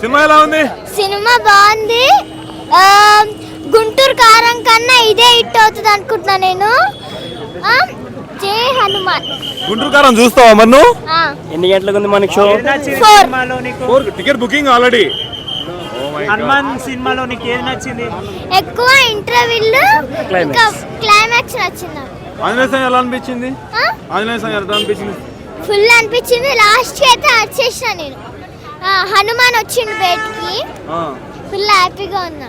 Cinema ఎలా ఉంది? Cinema బాగుంది. ఆ, గుంటూరు కారం కన్నా ఇదే హిట్ అవుతుంది అనుకుంటున్నా నేను. ఆ, జై హనుమాన్. గుంటూరు కారం చూస్తావా మరి నువ్వు? ఆ, ఎన్ని గంటలకు ఉంది మనకి show? Four. Ticket booking already. Hanuman సినిమాలో నీకు ఏది నచ్చింది? ఎక్కువ ఇంటర్వ్యూలు ఇంకా క్లైమాక్స్ నచ్చింది. ఆంజనేయ స్వామి ఎలా అనిపించింది? ఆంజనేయ స్వామి ఎలా అనిపించింది? ఫుల్ అనిపించింది. లాస్ట్కి అయితే వచ్చేసిన నేను. హనుమాన్ వచ్చిండు బయటికి. ఆ. ఫుల్ హ్యాపీగా ఉన్నా.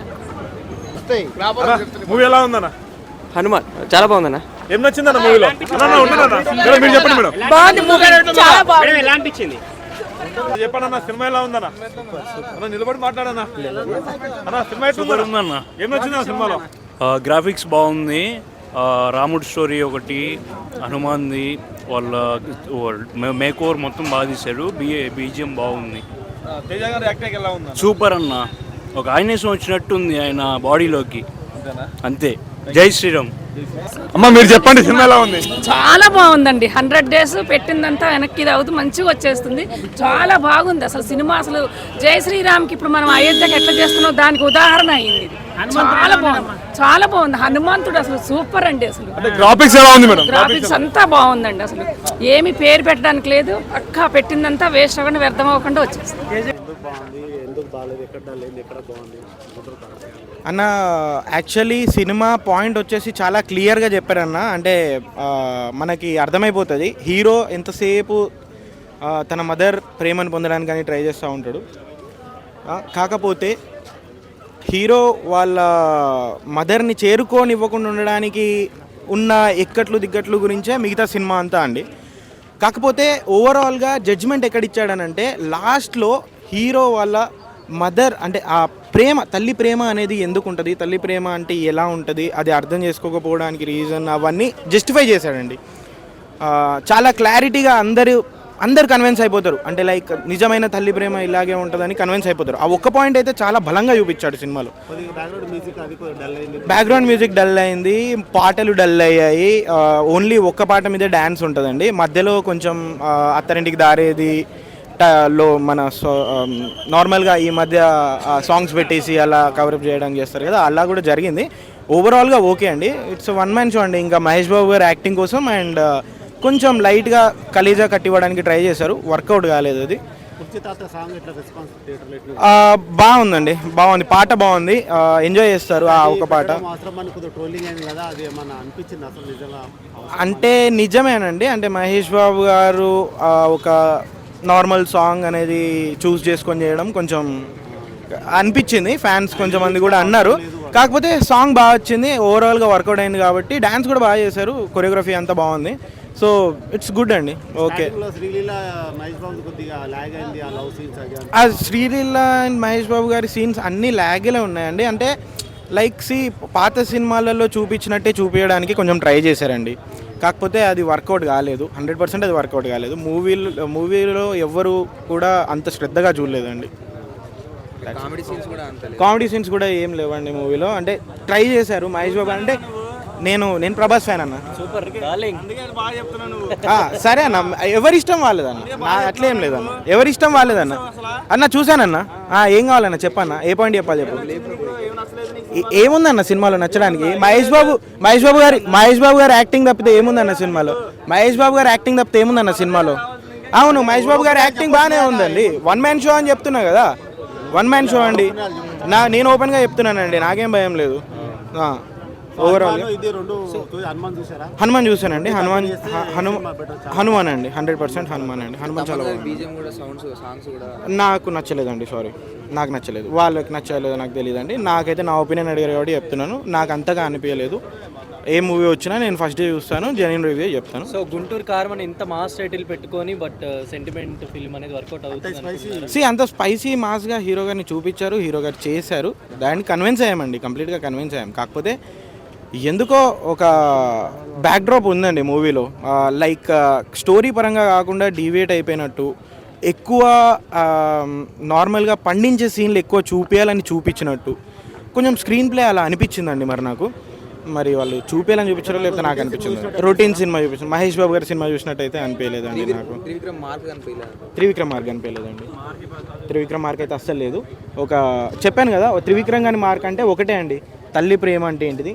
మూవీ ఎలా ఉందన్న? హనుమాన్ చాలా బాగుందన్న. ఏం నచ్చిందన్న మూవీలో మేడం మీరు చెప్పండి మేడం. ఎలా అనిపించింది చెప్పండి అన్న సినిమా ఎలా ఉందన్న? అన్న నిలబడి మాట్లాడన్న. అన్న సినిమా ఎట్లుందన్న? ఏం నచ్చింది సినిమాలో? గ్రాఫిక్స్ బాగుంది. ఆ, రాముడి స్టోరీ ఒకటి హనుమాన్ది వాళ్ళ మేక్ ఓవర్ మొత్తం బాగా తీశారు బిఏ బీజిఎం బాగుంది. తేజ గారి యాక్టింగ్ ఎలా ఉందన్న? సూపర్ అన్న. ఒక ఆంజనేయం వచ్చినట్టుంది ఆయన బాడీలోకి. అంతే. జై శ్రీరామ్. అమ్మ మీరు చెప్పండి సినిమా ఎలా ఉంది? చాలా బాగుందండి. హండ్రెడ్ డేస్ పెట్టిందంతా వెనక్కి ఇది అవుతూ మంచిగా వచ్చేస్తుంది. చాలా బాగుంది. అసలు సినిమా అసలు జై శ్రీరామ్కి ఇప్పుడు మనం అయోధ్యకి ఎట్లా చేస్తున్నాం దానికి ఉదాహరణ అయింది. చాలా బాగుంది. చాలా బాగుంది. హనుమంతుడు అసలు సూపర్ అండి అసలు. అంటే గ్రాఫిక్స్ ఎలా ఉంది మేడం? గ్రాఫిక్స్ అంతా బాగుందండి అసలు. ఏమి పేరు పెట్టడానికి లేదు. పక్కా పెట్టిందంతా వేస్ట్ అవ్వకుండా వ్యర్థం అవ్వకుండా వచ్చేస్తుంది అన్న యాక్చువల్లీ సినిమా పాయింట్ వచ్చేసి చాలా క్లియర్గా చెప్పారన్న. అంటే మనకి అర్థమైపోతుంది. హీరో ఎంతసేపు తన మదర్ ప్రేమను పొందడానికి కానీ ట్రై చేస్తూ ఉంటాడు. కాకపోతే హీరో వాళ్ళ మదర్ని చేరుకోనివ్వకుండా ఉండడానికి ఉన్న ఎక్కట్లు దిగ్గట్లు గురించే మిగతా సినిమా అంతా అండి. కాకపోతే ఓవరాల్గా జడ్జ్మెంట్ ఎక్కడిచ్చాడనంటే లాస్ట్లో హీరో వాళ్ళ మదర్ అంటే ఆ ప్రేమ తల్లి ప్రేమ అనేది ఎందుకు ఉంటుంది తల్లి ప్రేమ అంటే ఎలా ఉంటుంది? అది అర్థం చేసుకోకపోవడానికి రీజన్ అవన్నీ జస్టిఫై చేశాడండి. చాలా క్లారిటీగా అందరూ అందరు కన్విన్స్ అయిపోతారు. అంటే లైక్ నిజమైన తల్లి ప్రేమ ఇలాగే ఉంటుందని కన్విన్స్ అయిపోతారు. ఆ ఒక్క పాయింట్ అయితే చాలా బలంగా చూపించాడు సినిమాలో. బ్యాక్గ్రౌండ్ మ్యూజిక్ డల్ అయింది. పాటలు డల్ అయ్యాయి. ఓన్లీ ఒక్క పాట మీదే డ్యాన్స్ ఉంటుందండి. మధ్యలో కొంచెం అత్తరింటికి దారేది లో మన నార్మల్గా ఈ మధ్య సాంగ్స్ పెట్టేసి అలా కవరప్ చేయడానికి చేస్తారు కదా అలా కూడా జరిగింది. ఓవరాల్గా ఓకే అండి. ఇట్స్ వన్ మ్యాన్ షో అండి. ఇంకా మహేష్ బాబు గారు యాక్టింగ్ కోసం అండ్ కొంచెం లైట్గా కలీజా కట్టివ్వడానికి ట్రై చేశారు. వర్కౌట్ కాలేదు అది. బాగుందండి. బాగుంది. పాట బాగుంది. ఎంజాయ్ చేస్తారు ఆ ఒక పాట. అంటే నిజమేనండి. అంటే మహేష్ బాబు గారు ఒక నార్మల్ సాంగ్ అనేది చూస్ చేసుకొని చేయడం కొంచెం అనిపించింది. ఫ్యాన్స్ కొంచెం మంది కూడా అన్నారు. కాకపోతే సాంగ్ బాగా వచ్చింది. ఓవరాల్గా వర్కౌట్ అయింది కాబట్టి డ్యాన్స్ కూడా బాగా చేశారు. కొరియోగ్రఫీ అంతా బాగుంది. సో ఇట్స్ గుడ్ అండి. ఓకే. ఆ శ్రీలీల అండ్ మహేష్ బాబు గారి సీన్స్ అన్నీ లాగేలే ఉన్నాయండి. అంటే లైక్ సి పాత సినిమాలలో చూపించినట్టే చూపించడానికి కొంచెం ట్రై చేశారండి. కాకపోతే అది వర్కౌట్ కాలేదు. హండ్రెడ్ పర్సెంట్ అది వర్కౌట్ కాలేదు. మూవీలో మూవీలో ఎవ్వరు కూడా అంత శ్రద్ధగా చూడలేదండి. కామెడీ సీన్స్ కూడా ఏం లేవండి మూవీలో. అంటే ట్రై చేశారు మహేష్ బాబు. అంటే నేను నేను ప్రభాస్ ఫ్యాన్ అన్న. సూపర్. డార్లింగ్ ఆ, సరే అన్న. ఎవరి ఇష్టం వాళ్ళదన్న నా అట్లేం లేదన్న. ఎవరి ఇష్టం వాళ్ళదన్న? అన్న చూశానన్న. ఆ, ఏం కావాలన్న? చెప్పన్న. ఏ పాయింట్ చెప్పాలి చెప్పు. ఏముందన్న సినిమాలో నచ్చడానికి? మహేష్ బాబు మహేష్ బాబు గారి మహేష్ బాబు గారి యాక్టింగ్ తప్పితే ఏముందన్న సినిమాలో? మహేష్ బాబు గారి యాక్టింగ్ తప్పితే ఏముందన్న సినిమాలో? అవును మహేష్ బాబు గారి యాక్టింగ్ బాగానే ఉందండి. వన్ మ్యాన్ షో అని చెప్తున్నా కదా. వన్ మ్యాన్ షో అండి. నా నేను ఓపెన్గా చెప్తున్నానండి. నాకేం భయం లేదు. ఓవరాల్ హనుమాన్ చూసానండి. హనుమాన్ హనుమాన్ అండి. హండ్రెడ్ పర్సెంట్ హనుమాన్ అండి. హనుమాన్ చాలా బాగుంది. నాకు నచ్చలేదండి సారీ నాకు నచ్చలేదు. వాళ్ళకి నచ్చలేదో నాకు తెలియదండి నాకైతే నా ఒపీనియన్ అడిగారు కాబట్టి చెప్తున్నాను. నాకు అంతగా అనిపించలేదు. ఏ మూవీ వచ్చినా నేను ఫస్ట్ డే చూస్తాను జెన్యున్ రివ్యూ చెప్తాను. సో గుంటూరు కారం అని ఇంత మాస్ టైటిల్ పెట్టుకొని బట్ సెంటిమెంట్ ఫిల్మ్ అనేది వర్కౌట్ అవుతుంది సి అంత స్పైసీ మాస్గా హీరో గారిని చూపించారు హీరో గారు చేశారు. దాన్ని కన్విన్స్ అయ్యామండి. కంప్లీట్గా కన్విన్స్ అయ్యాం. కాకపోతే ఎందుకో ఒక బ్యాక్డ్రాప్ ఉందండి మూవీలో. లైక్ స్టోరీ పరంగా కాకుండా డీవియేట్ అయిపోయినట్టు ఎక్కువ నార్మల్గా పండించే సీన్లు ఎక్కువ చూపించాలని చూపించినట్టు. కొంచెం స్క్రీన్ ప్లే అలా అనిపించిందండి మరి నాకు. మరి వాళ్ళు చూపేయాలని చూపించారో లేకపోతే నాకు అనిపించింది రొటీన్ సినిమా చూపించారు మహేష్ బాబు గారి సినిమా చూసినట్టయితే అనిపించలేదండి నాకు. త్రివిక్రమ్ మార్క్ కనిపించలేదు త్రివిక్రమ్ మార్క్ అనిపించలేదండి. త్రివిక్రమ్ మార్క్ అయితే అస్సలు లేదు. ఒక చెప్పాను కదా త్రివిక్రమ్ గారి మార్క్ అంటే ఒకటే అండి. తల్లి ప్రేమ అంటే ఏంటిది?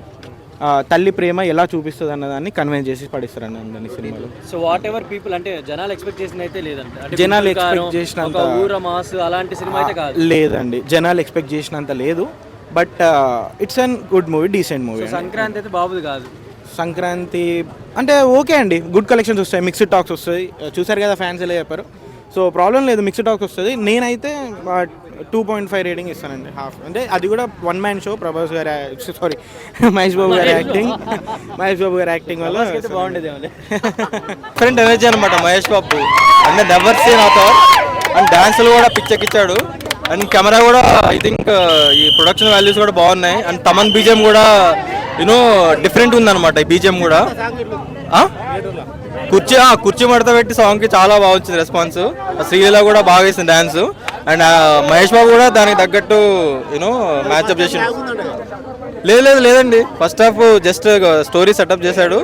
తల్లి ప్రేమ ఎలా చూపిస్తుంది అన్నదాన్ని కన్వెన్స్ చేసి పడిస్తారండి అందరినీ సినిమాలో. సో వాట్ ఎవర్ పీపుల్ అంటే జనాలు ఎక్స్పెక్ట్ చేసిన అయితే అంటే జనాలు expect చేసినంత- ఊర మాస్ అలాంటి సినిమా అయితే కాదు. లేదండి. జనాలు ఎక్స్పెక్ట్ చేసినంత లేదు. But it's an good movie decent movie Sankranti అయితే బాబుది కాదు. సంక్రాంతి అంటే ఓకే అండి. గుడ్ కలెక్షన్స్ వస్తాయి. మిక్స్డ్ టాక్స్ వస్తాయి. చూసారు కదా ఫ్యాన్స్ ఎలా చెప్పారు. సో ప్రాబ్లం లేదు. మిక్స్డ్ టాక్స్ వస్తుంది. నేనైతే టూ పాయింట్ ఫైవ్ రేటింగ్ ఇస్తానండి హాఫ్ అంటే అది కూడా వన్ మ్యాన్ షో ప్రభాస్ గారి సారీ మహేష్ బాబు గారి యాక్టింగ్ మహేష్ బాబు గారి యాక్టింగ్ వల్ల బాగుండేది డిఫరెంట్ ఎనర్జీ అనమాట మహేష్ బాబు. అంటే నెవర్ సీన్ అవుతారు అండ్ డాన్సులు కూడా పిచ్చెక్కిచ్చాడు. అండ్ కెమెరా కూడా ఐ థింక్ ఈ ప్రొడక్షన్ వాల్యూస్ కూడా బాగున్నాయి. అండ్ తమన్ బీజిఎం కూడా యూనో డిఫరెంట్ ఉందన్నమాట ఈ బీజిఎం కూడా. ఆ? కుర్చీ ఆ, కుర్చీ మడత పెట్టి సాంగ్కి చాలా బాగా వచ్చింది రెస్పాన్స్ శ్రీలీల కూడా బాగా వేసింది డ్యాన్స్ అండ్ మహేష్ బాబు కూడా దానికి తగ్గట్టు యూనో మ్యాచ్అప్ చేసిండు. లేదు లేదు లేదండి. First half just story setup చేశాడు.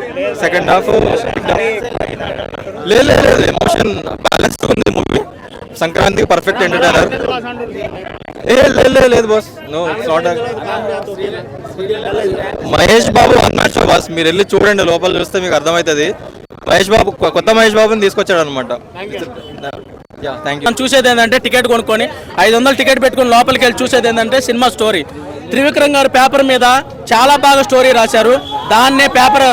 సెకండ్ హాఫ్ లేదు లేదు లేదు ఎమోషన్ బ్యాలెన్స్ ఉంది మూవీ సంక్రాంతికి పర్ఫెక్ట్ ఎంటర్టైనర్ ఏ లేదు లేదు లేదు boss no not Mahesh Babu one boss మీరు వెళ్ళి చూడండి లోపల చూస్తే మీకు అర్థమవుతుంది. మహేష్ బాబు కొత్త మహేష్ బాబుని తీసుకొచ్చాడు అనమాట మనం చూసేది ఏంటంటే టికెట్ కొనుక్కొని ఐదు వందలు టికెట్ పెట్టుకొని లోపలికి వెళ్ళి చూసేది ఏంటంటే సినిమా స్టోరీ. త్రివిక్రమ్ గారు పేపర్ మీద చాలా బాగా స్టోరీ రాశారు. దాన్నే పేపర్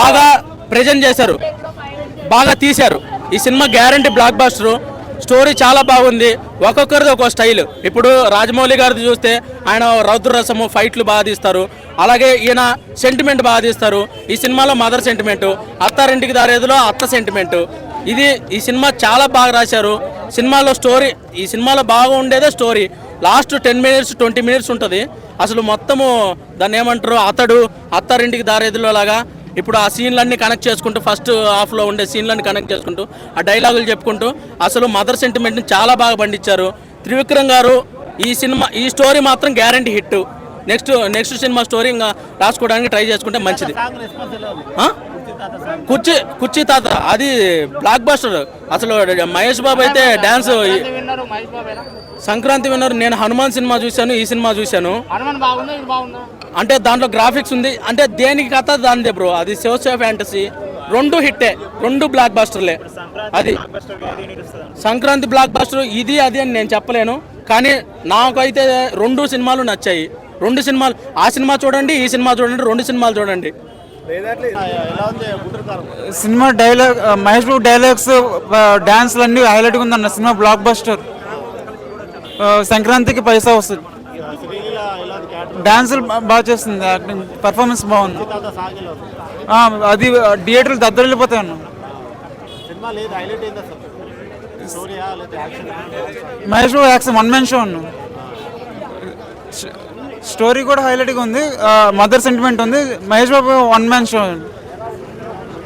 బాగా ప్రజెంట్ చేశారు. బాగా తీశారు. ఈ సినిమా గ్యారంటీ బ్లాక్ బాస్టర్. స్టోరీ చాలా బాగుంది. ఒక్కొక్కరిది ఒక్కో స్టైల్. ఇప్పుడు రాజమౌళి గారిది చూస్తే ఆయన రౌద్రరసము ఫైట్లు బాగా తీస్తారు. అలాగే ఈయన సెంటిమెంట్ బాగా తీస్తారు. ఈ సినిమాలో మదర్ సెంటిమెంట్ అత్తారింటికి దారేదిలో అత్త సెంటిమెంట్ ఇది ఈ సినిమా చాలా బాగా రాశారు. సినిమాలో స్టోరీ ఈ సినిమాలో బాగా ఉండేదే story last ten minutes twenty minutes ఉంటుంది. అసలు మొత్తము దాన్ని ఏమంటారు? అతడు అత్తారింటికి దారేదిలో లాగా ఇప్పుడు ఆ సీన్లన్నీ కనెక్ట్ చేసుకుంటూ ఫస్ట్ హాఫ్లో ఉండే సీన్లన్నీ కనెక్ట్ చేసుకుంటూ ఆ డైలాగులు చెప్పుకుంటూ అసలు మదర్ సెంటిమెంట్ని చాలా బాగా పండించారు. త్రివిక్రమ్ గారు ఈ సినిమా ఈ స్టోరీ మాత్రం గ్యారంటీ హిట్ నెక్స్ట్ నెక్స్ట్ సినిమా స్టోరీ ఇంకా రాసుకోవడానికి ట్రై చేసుకుంటే మంచిది? కుర్చీ కుర్చీ తాత అది బ్లాక్ బస్టర్ అసలు మహేష్ బాబు అయితే డ్యాన్స్ సంక్రాంతి విన్నర్ నేను హనుమాన్ సినిమా చూశాను ఈ సినిమా చూశాను. అంటే దాంట్లో గ్రాఫిక్స్ ఉంది. అంటే దేనికి కథ దానిదే బ్రో అది శివశివ ఫ్యాంటసీ రెండు హిట్టే. రెండు బ్లాక్ బాస్టర్లే అది సంక్రాంతి బ్లాక్ బాస్టర్ ఇది అది అని నేను చెప్పలేను. కానీ నాకైతే రెండు సినిమాలు నచ్చాయి. రెండు సినిమాలు. ఆ సినిమా చూడండి ఈ సినిమా చూడండి రెండు సినిమాలు చూడండి. సినిమా డైలాగ్ మహేష్ బాబు డైలాగ్స్ డాన్స్లు అన్ని హైలైట్గా ఉందన్న సినిమా బ్లాక్ బస్టర్ సంక్రాంతికి పైసా వస్తుంది. డాన్సులు బాగా చేస్తుంది యాక్టింగ్ పర్ఫార్మెన్స్ బాగుంది. అది థియేటర్లు దద్దరిల్లిపోతాయి అన్న. Mahesh Babu action one man show అన్న. స్టోరీ కూడా హైలైట్గా ఉంది మదర్ సెంటిమెంట్ ఉంది Mahesh Babu one man show